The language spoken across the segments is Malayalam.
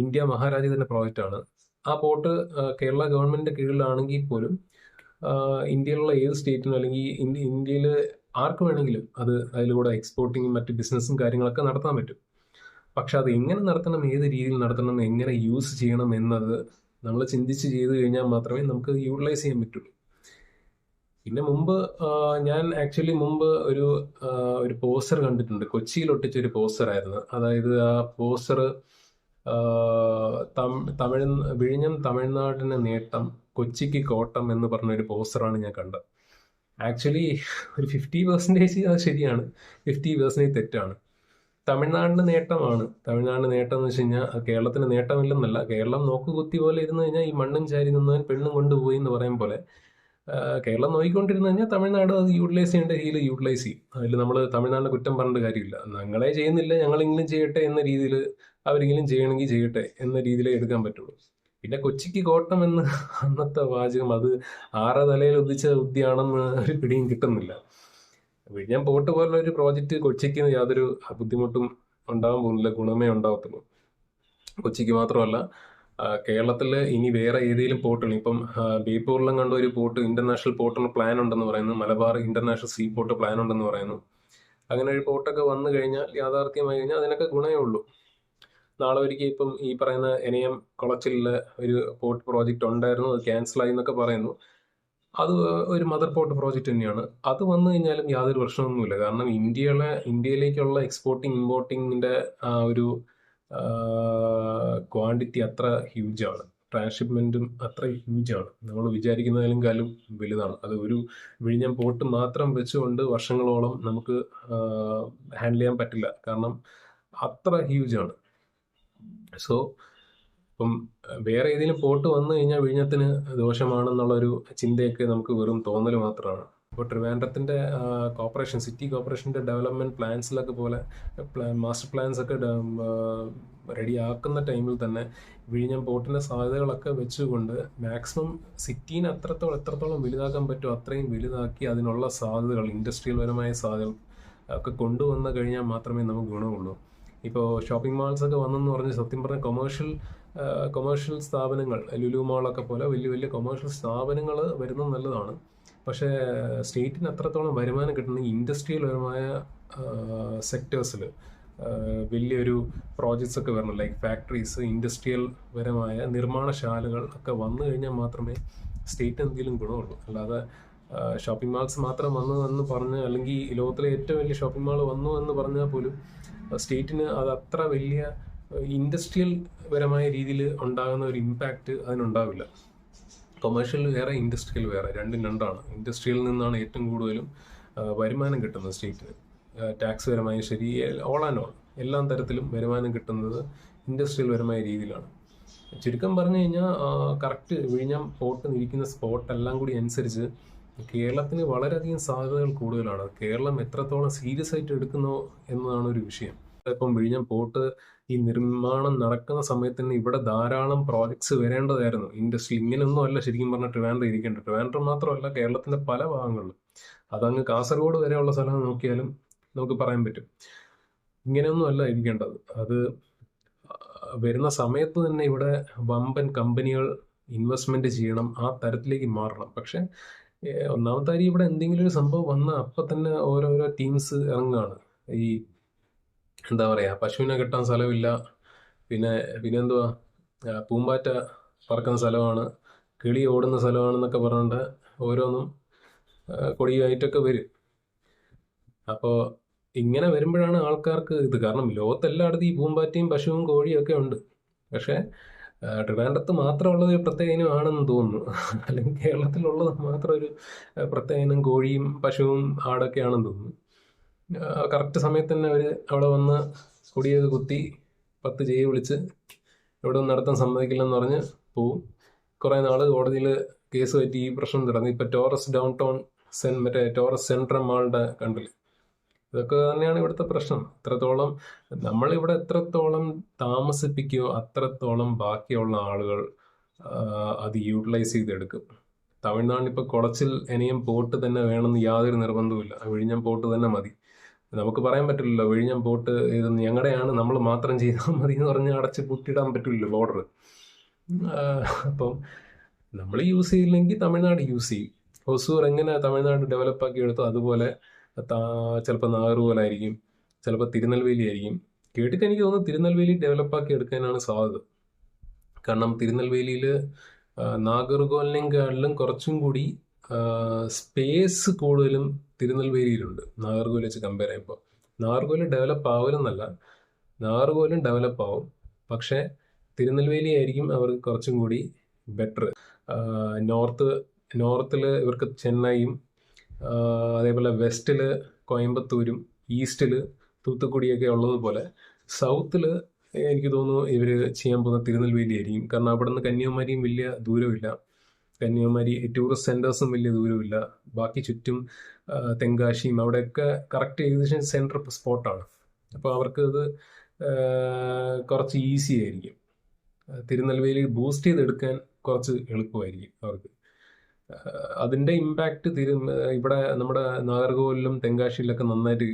ഇന്ത്യ മഹാരാജ്യത്തിന്റെ പ്രോജക്റ്റാണ് ആ പോർട്ട് കേരള ഗവൺമെന്റിന്റെ കീഴിലാണെങ്കിൽ പോലും ഇന്ത്യയിലുള്ള ഏത് സ്റ്റേറ്റിനും അല്ലെങ്കിൽ ഇന്ത്യയിൽ ആർക്ക് വേണമെങ്കിലും അത് അതിലൂടെ എക്സ്പോർട്ടിങ്ങും മറ്റ് ബിസിനസ്സും കാര്യങ്ങളൊക്കെ നടത്താൻ പറ്റും. പക്ഷെ അത് എങ്ങനെ നടത്തണം ഏത് രീതിയിൽ നടത്തണം എങ്ങനെ യൂസ് ചെയ്യണം എന്നത് നമ്മൾ ചിന്തിച്ച് ചെയ്ത് കഴിഞ്ഞാൽ മാത്രമേ നമുക്ക് യൂട്ടിലൈസ് ചെയ്യാൻ പറ്റുള്ളൂ. പിന്നെ മുമ്പ് ഞാൻ ആക്ച്വലി മുമ്പ് ഒരു ഒരു പോസ്റ്റർ കണ്ടിട്ടുണ്ട്. കൊച്ചിയിൽ ഒട്ടിച്ച ഒരു പോസ്റ്റർ ആയിരുന്നു. അതായത് ആ പോസ്റ്റർ തമിഴ് വിഴിഞ്ഞം തമിഴ്നാടിന് നേട്ടം കൊച്ചിക്ക് കോട്ടം എന്ന് പറഞ്ഞൊരു പോസ്റ്ററാണ് ഞാൻ കണ്ടത്. ആക്ച്വലി ഒരു ഫിഫ്റ്റി പെർസെന്റേജ് അത് ശരിയാണ്. ഫിഫ്റ്റി പെർസെന്റേജ് തെറ്റാണ്. തമിഴ്നാടിന്റെ നേട്ടമാണ്. തമിഴ്നാടിന്റെ നേട്ടം എന്ന് വെച്ച് കഴിഞ്ഞാൽ കേരളത്തിന് നേട്ടമില്ലെന്നല്ല. കേരളം നോക്കുകുത്തി പോലെ ഇരുന്ന് കഴിഞ്ഞാൽ ഈ മണ്ണും ചാരി നിന്നാൽ പെണ്ണും കൊണ്ടുപോയി എന്ന് പറയും പോലെ കേരളം നോക്കിക്കൊണ്ടിരുന്നു കഴിഞ്ഞാൽ തമിഴ്നാട് അത് യൂട്ടിലൈസ് ചെയ്യേണ്ട രീതിയിൽ യൂട്ടിലൈസ് ചെയ്യും. അതിൽ നമ്മൾ തമിഴ്നാടിനെ കുറ്റം പറഞ്ഞിട്ട് കാര്യമില്ല. ഞങ്ങളെ ചെയ്യുന്നില്ല ഞങ്ങളെങ്കിലും ചെയ്യട്ടെ എന്ന രീതിയിൽ അവരെങ്കിലും ചെയ്യണമെങ്കിൽ ചെയ്യട്ടെ എന്ന രീതിയിലേ എടുക്കാൻ പറ്റുള്ളൂ. പിന്നെ കൊച്ചിക്ക് കോട്ടം എന്ന് അന്നത്തെ വാചകം അത് ആറ തലയിൽ ഉദിച്ച ബുദ്ധിയാണെന്ന് ഒരു പിടിയും കിട്ടുന്നില്ല. വിഴിഞ്ഞം പോട്ട് പോലുള്ള ഒരു പ്രോജക്റ്റ് കൊച്ചിക്ക് യാതൊരു ബുദ്ധിമുട്ടും ഉണ്ടാകാൻ പോകുന്നില്ല ഗുണമേ ഉണ്ടാവത്തുള്ളൂ. കൊച്ചിക്ക് മാത്രമല്ല കേരളത്തിൽ ഇനി വേറെ ഏതെങ്കിലും പോർട്ടുകൾ ഇപ്പം ബേപ്പൂരിലും കണ്ട ഒരു പോർട്ട് ഇന്റർനാഷണൽ പോർട്ടിന് പ്ലാൻ ഉണ്ടെന്ന് പറയുന്നു Malabar international sea port plan ഉണ്ടെന്ന് പറയുന്നു. അങ്ങനെ ഒരു പോർട്ടൊക്കെ വന്നു കഴിഞ്ഞാൽ യാഥാർത്ഥ്യമായി കഴിഞ്ഞാൽ അതിനൊക്കെ ഗുണമേ ഉള്ളൂ. നാളെ ഒരിക്കൽ ഇപ്പം ഈ പറയുന്ന എനയം കുളച്ചിലെ ഒരു പോർട്ട് പ്രോജക്റ്റ് ഉണ്ടായിരുന്നു അത് ക്യാൻസലായി എന്നൊക്കെ പറയുന്നു. അത് ഒരു മദർ പോർട്ട് പ്രോജക്റ്റ് തന്നെയാണ്. അത് വന്നു കഴിഞ്ഞാലും യാതൊരു പ്രശ്നമൊന്നുമില്ല. കാരണം ഇന്ത്യയിലെ ഇന്ത്യയിലേക്കുള്ള എക്സ്പോർട്ടിങ് ആ ഒരു ക്വാണ്ടിറ്റി അത്ര ഹ്യൂജ് ആണ്. ട്രാൻസ്ഷിപ്മെന്റും അത്ര ഹ്യൂജ് ആണ്. നമ്മൾ വിചാരിക്കുന്നതിലും കാലം വലുതാണ്. അത് ഒരു വിഴിഞ്ഞം പോട്ട് മാത്രം വെച്ചുകൊണ്ട് വർഷങ്ങളോളം നമുക്ക് ഹാൻഡിൽ ചെയ്യാൻ പറ്റില്ല. കാരണം അത്ര ഹ്യൂജ് ആണ്. സോ ഇപ്പം വേറെ ഏതെങ്കിലും പോട്ട് വന്നു കഴിഞ്ഞാൽ വിഴിഞ്ഞത്തിന് ദോഷമാണെന്നുള്ളൊരു ചിന്തയൊക്കെ നമുക്ക് വെറും തോന്നൽ മാത്രമാണ്. ഇപ്പോൾ ട്രിവാൻഡ്രത്തിന്റെ കോർപ്പറേഷൻ സിറ്റി കോപ്പറേഷന്റെ ഡെവലപ്മെന്റ് പ്ലാൻസിലൊക്കെ പോലെ പ്ലാൻ മാസ്റ്റർ പ്ലാൻസ് ഒക്കെ റെഡിയാക്കുന്ന ടൈമിൽ തന്നെ വിഴിഞ്ഞം പോർട്ടിന്റെ സാധ്യതകളൊക്കെ വെച്ചുകൊണ്ട് മാക്സിമം സിറ്റീനെ അത്രത്തോളം എത്രത്തോളം വലുതാക്കാൻ പറ്റുമോ അത്രയും വലുതാക്കി അതിനുള്ള സാധ്യതകൾ ഇൻഡസ്ട്രിയൽ പരമായ സാധ്യതകൾ ഒക്കെ കൊണ്ടുവന്നു കഴിഞ്ഞാൽ മാത്രമേ നമുക്ക് ഗുണമുള്ളൂ. ഇപ്പോൾ ഷോപ്പിംഗ് മാൾസ് ഒക്കെ വന്നെന്ന് പറഞ്ഞ് സത്യം പറഞ്ഞാൽ കൊമേഴ്ഷ്യൽ കൊമേഴ്ഷ്യൽ സ്ഥാപനങ്ങൾ ലുലു മാളൊക്കെ പോലെ വലിയ വലിയ കൊമേഴ്ഷ്യൽ സ്ഥാപനങ്ങൾ വരുന്നത് നല്ലതാണ്. പക്ഷേ സ്റ്റേറ്റിന് അത്രത്തോളം വരുമാനം കിട്ടുന്ന ഇൻഡസ്ട്രിയൽപരമായ സെക്ടേഴ്സിൽ വലിയൊരു പ്രോജക്ട്സ് ഒക്കെ വരണം. ലൈക്ക് ഫാക്ടറീസ് ഇൻഡസ്ട്രിയൽ പരമായ നിർമ്മാണശാലകൾ ഒക്കെ വന്നു കഴിഞ്ഞാൽ മാത്രമേ സ്റ്റേറ്റ് എന്തെങ്കിലും ഗുണമുള്ളൂ. അല്ലാതെ ഷോപ്പിംഗ് മാൾസ് മാത്രം വന്നു എന്ന് പറഞ്ഞ് അല്ലെങ്കിൽ ലോകത്തിലെ ഏറ്റവും വലിയ ഷോപ്പിംഗ് മാൾ വന്നു എന്ന് പറഞ്ഞാൽ പോലും സ്റ്റേറ്റിന് അത് അത്ര വലിയ ഇൻഡസ്ട്രിയൽ പരമായ രീതിയിൽ ഉണ്ടാകുന്ന ഒരു ഇമ്പാക്റ്റ് അതിനുണ്ടാവില്ല. കൊമേഴ്ഷ്യൽ വേറെ ഇൻഡസ്ട്രിയൽ വേറെ രണ്ടും രണ്ടാണ്. ഇൻഡസ്ട്രിയിൽ നിന്നാണ് ഏറ്റവും കൂടുതലും വരുമാനം കിട്ടുന്നത് സ്റ്റേറ്റിന് ടാക്സ് പരമായ ശരി ഓൾ ആൻഡ് ഓൾ എല്ലാ തരത്തിലും വരുമാനം കിട്ടുന്നത് ഇൻഡസ്ട്രിയൽ പരമായ രീതിയിലാണ്. ചുരുക്കം പറഞ്ഞു കഴിഞ്ഞാൽ കറക്റ്റ് വിഴിഞ്ഞം പോർട്ട് നിൽക്കുന്ന സ്പോട്ട് എല്ലാം കൂടി അനുസരിച്ച് കേരളത്തിന് വളരെയധികം സാധ്യതകൾ കൂടുതലാണ്. കേരളം എത്രത്തോളം സീരിയസ് ആയിട്ട് എടുക്കുന്നു എന്നതാണ് ഒരു വിഷയം. ഇപ്പം വിഴിഞ്ഞം പോർട്ട് ഈ നിർമ്മാണം നടക്കുന്ന സമയത്ത് തന്നെ ഇവിടെ ധാരാളം പ്രോജക്ട്സ് വരേണ്ടതായിരുന്നു. ഇൻഡസ്ട്രി ഇങ്ങനെയൊന്നും അല്ല ശരിക്കും പറഞ്ഞാൽ ട്രിവാൻഡ്രം ഇരിക്കേണ്ടത്. ട്രിവാൻഡ്രം മാത്രമല്ല കേരളത്തിന്റെ പല ഭാഗങ്ങളിലും. അതങ്ങ് കാസർഗോഡ് വരെയുള്ള സ്ഥലം നോക്കിയാലും നമുക്ക് പറയാൻ പറ്റും. ഇങ്ങനെയൊന്നും അല്ല ഇരിക്കേണ്ടത്. അത് വരുന്ന സമയത്ത് തന്നെ ഇവിടെ വമ്പൻ കമ്പനികൾ ഇൻവെസ്റ്റ്മെന്റ് ചെയ്യണം ആ തരത്തിലേക്ക് മാറണം. പക്ഷെ ഒന്നാമത്തെ കാര്യം ഇവിടെ എന്തെങ്കിലും ഒരു സംഭവം വന്നാൽ അപ്പം തന്നെ ഓരോരോ ടീംസ് ഇറങ്ങുകയാണ് ഈ എന്താ പറയുക പശുവിനെ കെട്ടാൻ സ്ഥലമില്ല. പിന്നെ പിന്നെ എന്തുവാ പൂമ്പാറ്റ പറക്കുന്ന സ്ഥലമാണ് കിളി ഓടുന്ന സ്ഥലമാണെന്നൊക്കെ പറഞ്ഞുകൊണ്ട് ഓരോന്നും കൊടിയായിട്ടൊക്കെ വരും. അപ്പോൾ ഇങ്ങനെ വരുമ്പോഴാണ് ആൾക്കാർക്ക് ഇത്. കാരണം ലോകത്തെല്ലായിടത്തും ഈ പൂമ്പാറ്റയും പശുവും കോഴിയും ഒക്കെ ഉണ്ട്. പക്ഷേ ട്രിവാൻഡ്രത്ത് മാത്രമുള്ളത് ഒരു പ്രത്യേക ഇനമാണെന്ന് തോന്നുന്നു. അല്ലെങ്കിൽ കേരളത്തിലുള്ളത് മാത്രം ഒരു പ്രത്യേക ഇനം കോഴിയും പശുവും ആടൊക്കെയാണെന്ന് തോന്നുന്നു. കറക്റ്റ് സമയത്ത് തന്നെ അവർ അവിടെ വന്ന് കൊടിയത് കുത്തി പത്ത് ജയി വിളിച്ച് ഇവിടെ ഒന്നും നടത്താൻ സമ്മതിക്കില്ലെന്ന് പറഞ്ഞ് പോവും. കുറേ നാൾ കോടതിയിൽ കേസ് പറ്റി ഈ പ്രശ്നം തുടങ്ങി ഇപ്പം ടോറസ് ഡൗൺ ടൗൺ സെൻ മറ്റേ ടോറസ് സെൻട്രൽ മാളുടെ കണ്ടിൽ ഇതൊക്കെ തന്നെയാണ് ഇവിടുത്തെ പ്രശ്നം. എത്രത്തോളം നമ്മളിവിടെ എത്രത്തോളം താമസിപ്പിക്കുകയോ അത്രത്തോളം ബാക്കിയുള്ള ആളുകൾ അത് യൂട്ടിലൈസ് ചെയ്തെടുക്കും. തമിഴ്നാട്ടിൽ ഇപ്പോൾ കുളച്ചിൽ ഇനിയും പോട്ട് തന്നെ വേണമെന്ന് യാതൊരു നിർബന്ധവുമില്ല. വിഴിഞ്ഞം പോട്ട് തന്നെ മതി. നമുക്ക് പറയാൻ പറ്റില്ലല്ലോ വിഴിഞ്ഞം പോട്ട് ഇത് ഞങ്ങളുടെയാണ് നമ്മൾ മാത്രം ചെയ്താൽ മതി എന്ന് പറഞ്ഞ് അടച്ച് പൂട്ടിയിടാൻ പറ്റില്ലല്ലോ ബോർഡർ അപ്പം നമ്മൾ യൂസ് ചെയ്യില്ലെങ്കിൽ തമിഴ്നാട് യൂസ് ചെയ്യും. ഹൊസൂർ എങ്ങനെ തമിഴ്നാട് ഡെവലപ്പാക്കി എടുത്തോ അതുപോലെ ചിലപ്പോൾ നാഗർകോലായിരിക്കും ചിലപ്പോൾ തിരുനെൽവേലി ആയിരിക്കും. കേട്ടിട്ട് എനിക്ക് തോന്നുന്നു തിരുനെൽവേലി ഡെവലപ്പാക്കി എടുക്കാനാണ് സാധ്യത. കാരണം തിരുനെൽവേലിയിൽ നാഗർകോലിനെക്കാളിലും കുറച്ചും കൂടി സ്പേസ് കൂടുതലും തിരുനെൽവേലിയിലുണ്ട്. നാഗർകോവിൽ വെച്ച് കമ്പയർ ചെയ്യുമ്പോൾ. നാഗർകോവിൽ ഡെവലപ്പ് ആവില്ലെന്നല്ല. നാഗർകോവിലും ഡെവലപ്പ് ആവും. പക്ഷേ തിരുനെൽവേലി ആയിരിക്കും അവർക്ക് കുറച്ചും കൂടി ബെറ്റർ നോർത്ത് നോർത്തിൽ ഇവർക്ക് ചെന്നൈയും അതേപോലെ വെസ്റ്റിൽ കോയമ്പത്തൂരും ഈസ്റ്റിൽ തൂത്തുക്കുടിയൊക്കെ ഉള്ളതുപോലെ സൗത്തിൽ എനിക്ക് തോന്നുന്നു ഇവർ ചെയ്യാൻ പോകുന്ന തിരുനെൽവേലി ആയിരിക്കും. കാരണം അവിടെ നിന്ന് കന്യാകുമാരിയും വലിയ ദൂരമില്ല കന്യാകുമാരി ടൂറിസ്റ്റ് സെന്റേഴ്സും വലിയ ദൂരമില്ല ബാക്കി ചുറ്റും തെങ്കാശിയും അവിടെയൊക്കെ കറക്റ്റ് ഏകദേശം സെന്റർ സ്പോട്ടാണ് അപ്പോൾ അവർക്ക് അത് കുറച്ച് ഈസി ആയിരിക്കും. തിരുനെൽവേലി ബൂസ്റ്റ് ചെയ്തെടുക്കാൻ കുറച്ച് എളുപ്പമായിരിക്കും അവർക്ക്. അതിന്റെ ഇമ്പാക്റ്റ് തിരു ഇവിടെ നമ്മുടെ നാഗർകോവിലും തെങ്കാശിയിലൊക്കെ നന്നായിട്ട്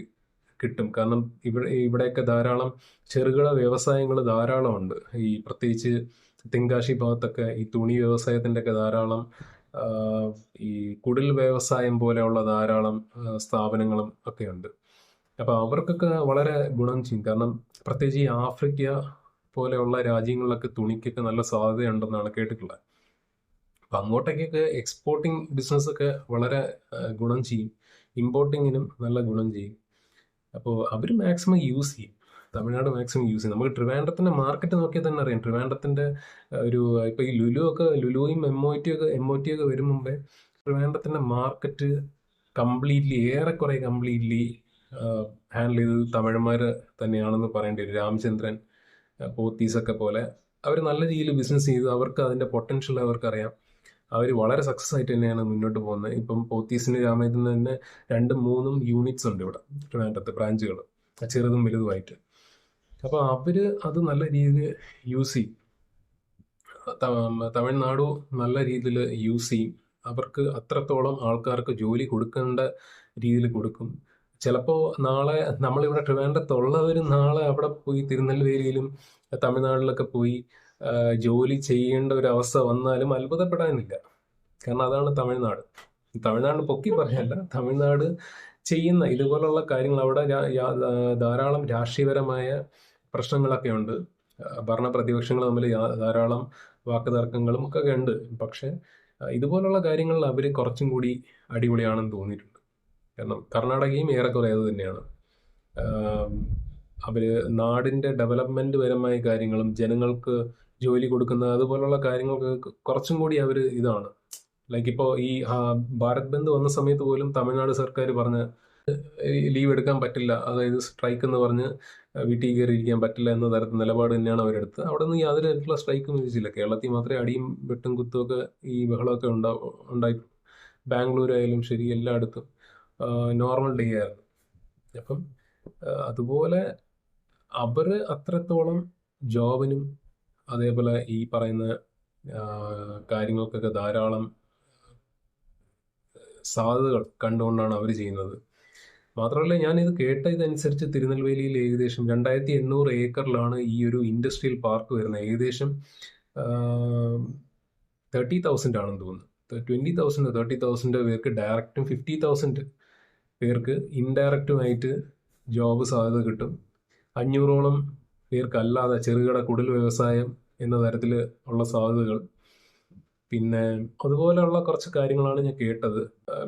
കിട്ടും. കാരണം ഇവിടെ ഇവിടെയൊക്കെ ധാരാളം ചെറുകിട വ്യവസായങ്ങൾ ധാരാളമുണ്ട്. ഈ പ്രത്യേകിച്ച് തിങ്കാശി ഭാഗത്തൊക്കെ ഈ തുണി വ്യവസായത്തിന്റെ ഒക്കെ ധാരാളം ഈ കുടിൽ വ്യവസായം പോലെയുള്ള ധാരാളം സ്ഥാപനങ്ങളും ഒക്കെ ഉണ്ട് അപ്പോൾ അവർക്കൊക്കെ വളരെ ഗുണം ചെയ്യും. കാരണം പ്രത്യേകിച്ച് ഈ ആഫ്രിക്ക പോലെയുള്ള രാജ്യങ്ങളിലൊക്കെ തുണിക്കൊക്കെ നല്ല സാധ്യതയുണ്ടെന്നാണ് കേട്ടിട്ടുള്ളത്. അപ്പം അങ്ങോട്ടേക്കൊക്കെ എക്സ്പോർട്ടിങ് ബിസിനസ്സൊക്കെ വളരെ ഗുണം ചെയ്യും. ഇമ്പോർട്ടിങ്ങിനും നല്ല ഗുണം ചെയ്യും. അപ്പോൾ അവർ മാക്സിമം യൂസ് ചെയ്യും. തമിഴ്നാട് മാക്സിമം യൂസ് ചെയ്യും. നമുക്ക് ട്രിവാൻഡ്രത്തിന്റെ മാർക്കറ്റ് നോക്കിയാൽ തന്നെ അറിയാം. ട്രിവാൻഡ്രത്തിന്റെ ഒരു ഇപ്പോൾ ഈ ലുലു ഒക്കെ ലുലുവും എം ഒ ടി ഒക്കെ എം ഒ ടി ഒക്കെ വരും മുമ്പേ ട്രിവാൻഡ്രത്തിന്റെ മാർക്കറ്റ് കംപ്ലീറ്റ്ലി ഏറെക്കുറെ കംപ്ലീറ്റ്ലി ഹാൻഡിൽ ചെയ്തത് തമിഴന്മാർ തന്നെയാണെന്ന് പറയേണ്ടി വരും. രാമചന്ദ്രൻ പോത്തീസൊക്കെ പോലെ. അവർ നല്ല രീതിയിൽ ബിസിനസ് ചെയ്തു. അവർക്ക് അതിന്റെ പൊട്ടൻഷ്യൽ അവർക്കറിയാം അവർ വളരെ സക്സസ് ആയിട്ട് തന്നെയാണ് മുന്നോട്ട് പോകുന്നത്. ഇപ്പം പോത്തീസിന് നിന്ന് തന്നെ രണ്ടും മൂന്നും യൂണിറ്റ്സ് ഉണ്ട് ഇവിടെ ട്രിവാൻഡ്രത്ത് ബ്രാഞ്ചുകൾ ചെറുതും വലുതുമായിട്ട്. അപ്പോൾ അവർ അത് നല്ല രീതിയിൽ യൂസ് ചെയ്യും. തമിഴ്നാടു നല്ല രീതിയിൽ യൂസ് ചെയ്യും. അവർക്ക് അത്രത്തോളം ആൾക്കാർക്ക് ജോലി കൊടുക്കേണ്ട രീതിയിൽ കൊടുക്കും. ചിലപ്പോൾ നാളെ നമ്മളിവിടെ ട്രിവാൻഡ്രത്തുള്ളവർ നാളെ അവിടെ പോയി തിരുനെൽവേലിയിലും തമിഴ്നാട്ടിലൊക്കെ പോയി ജോലി ചെയ്യേണ്ട ഒരു അവസ്ഥ വന്നാലും അത്ഭുതപ്പെടാനില്ല. കാരണം അതാണ് തമിഴ്നാട്. തമിഴ്നാട് പൊക്കി പറയല്ല തമിഴ്നാട് ചെയ്യുന്ന ഇതുപോലുള്ള കാര്യങ്ങൾ അവിടെ ധാരാളം രാഷ്ട്രീയപരമായ പ്രശ്നങ്ങളൊക്കെ ഉണ്ട്. ഭരണ പ്രതിപക്ഷങ്ങൾ തമ്മിൽ ധാരാളം വാക്കുതർക്കങ്ങളും ഒക്കെ ഉണ്ട്. പക്ഷെ ഇതുപോലുള്ള കാര്യങ്ങളിൽ അവർ കുറച്ചും കൂടി അടിപൊളിയാണെന്ന് തോന്നിയിട്ടുണ്ട്. കാരണം കർണാടകയും ഏറെക്കുറെ അത് തന്നെയാണ്. അവർ നാടിന്റെ ഡെവലപ്മെന്റ് പരമായ കാര്യങ്ങളും ജനങ്ങൾക്ക് ജോലി കൊടുക്കുന്നത് അതുപോലുള്ള കാര്യങ്ങൾക്ക് കുറച്ചും കൂടി അവർ ഇതാണ്. ലൈക്ക് ഇപ്പോൾ ഈ ഭാരത് ബന്ദ് വന്ന സമയത്ത് പോലും തമിഴ്നാട് സർക്കാർ പറഞ്ഞ് ലീവ് എടുക്കാൻ പറ്റില്ല. അതായത് സ്ട്രൈക്ക് എന്ന് പറഞ്ഞ് വീട്ടിൽ കയറിയിരിക്കാൻ പറ്റില്ല എന്ന തരത്തിൽ നിലപാട് തന്നെയാണ് അവരെടുത്ത് അവിടെ നിന്ന് യാതൊരു തരത്തിലുള്ള സ്ട്രൈക്കും വിധിച്ചില്ല കേരളത്തിൽ മാത്രമേ അടിയും വെട്ടും കുത്തുമൊക്കെ ഈ ബഹളമൊക്കെ ഉണ്ടാ ഉണ്ടായി. ബാംഗ്ലൂർ ആയാലും ശരി എല്ലായിടത്തും നോർമൽ ഡേ ആയിരുന്നു. അപ്പം അതുപോലെ അവർ അത്രത്തോളം ജോബിനും അതേപോലെ ഈ പറയുന്ന കാര്യങ്ങൾക്കൊക്കെ ധാരാളം സാധ്യതകൾ കണ്ടുകൊണ്ടാണ് അവർ ചെയ്യുന്നത്. മാത്രമല്ല ഞാൻ ഇത് കേട്ട ഇതനുസരിച്ച് തിരുനെൽവേലിയിൽ ഏകദേശം രണ്ടായിരത്തി എണ്ണൂറ് ഏക്കറിലാണ് ഈ ഒരു ഇൻഡസ്ട്രിയൽ പാർക്ക് വരുന്നത്. ഏകദേശം തേർട്ടി തൗസൻഡ് ആണെന്ന് തോന്നുന്നു. ട്വന്റി തൗസൻഡ് തേർട്ടി തൗസൻഡ് പേർക്ക് ഡയറക്റ്റും ഫിഫ്റ്റി തൗസൻഡ് പേർക്ക് ഇൻഡയറക്റ്റുമായിട്ട് ജോബ് സാധ്യത കിട്ടും. അഞ്ഞൂറോളം പേർക്കല്ലാതെ ചെറുകിട കുടിൽ വ്യവസായം എന്ന തരത്തിൽ ഉള്ള സാധ്യതകൾ. പിന്നെ അതുപോലെയുള്ള കുറച്ച് കാര്യങ്ങളാണ് ഞാൻ കേട്ടത്.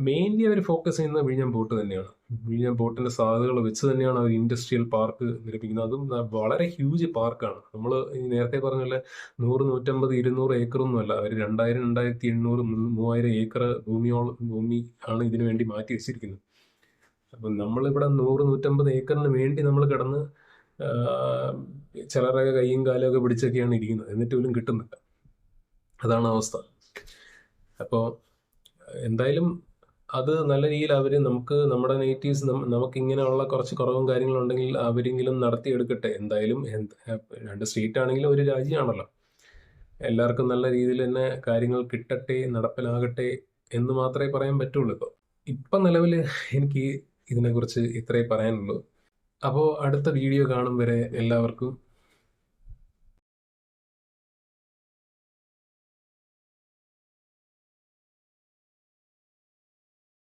മെയിൻലി അവർ ഫോക്കസ് ചെയ്യുന്ന വിഴിഞ്ഞം പോർട്ട് തന്നെയാണ്. വിഴിഞ്ഞം പോർട്ടിന്റെ സാധ്യതകൾ വെച്ച് തന്നെയാണ് അവർ ഇൻഡസ്ട്രിയൽ പാർക്ക് നിർമ്മിക്കുന്നത് അതും വളരെ ഹ്യൂജ് പാർക്കാണ്. നമ്മൾ നേരത്തെ പറഞ്ഞ പോലെ നൂറ് നൂറ്റമ്പത് ഇരുന്നൂറ് ഏക്കറൊന്നുമല്ല അവർ രണ്ടായിരം രണ്ടായിരത്തി എണ്ണൂറ് മൂവായിരം ഏക്കർ ഭൂമിയോളം ഭൂമി ആണ് ഇതിനു വേണ്ടി മാറ്റി വെച്ചിരിക്കുന്നത്. അപ്പം നമ്മളിവിടെ നൂറ് നൂറ്റമ്പത് ഏക്കറിന് വേണ്ടി നമ്മൾ കിടന്ന് ചിലരൊക്കെ കൈയും കാലും ഒക്കെ പിടിച്ചൊക്കെയാണ് ഇരിക്കുന്നത്. എന്നിട്ട് പോലും കിട്ടുന്നില്ല. അതാണ് അവസ്ഥ. അപ്പോൾ എന്തായാലും അത് നല്ല രീതിയിൽ അവർ നമുക്ക് നമ്മുടെ നേറ്റീവ്സ് നമുക്ക് ഇങ്ങനെയുള്ള കുറച്ച് കുറവും കാര്യങ്ങളുണ്ടെങ്കിൽ അവരെങ്കിലും നടത്തിയെടുക്കട്ടെ. എന്തായാലും രണ്ട് സ്റ്റേറ്റ് ആണെങ്കിലും ഒരു രാജ്യമാണല്ലോ. എല്ലാവർക്കും നല്ല രീതിയിൽ തന്നെ കാര്യങ്ങൾ കിട്ടട്ടെ നടപ്പിലാകട്ടെ എന്ന് മാത്രമേ പറയാൻ പറ്റുള്ളൂ ഇപ്പോൾ ഇപ്പം നിലവിൽ എനിക്ക് ഇതിനെക്കുറിച്ച് ഇത്രേ പറയാനുള്ളൂ. അപ്പോൾ അടുത്ത വീഡിയോ കാണും വരെ എല്ലാവർക്കും.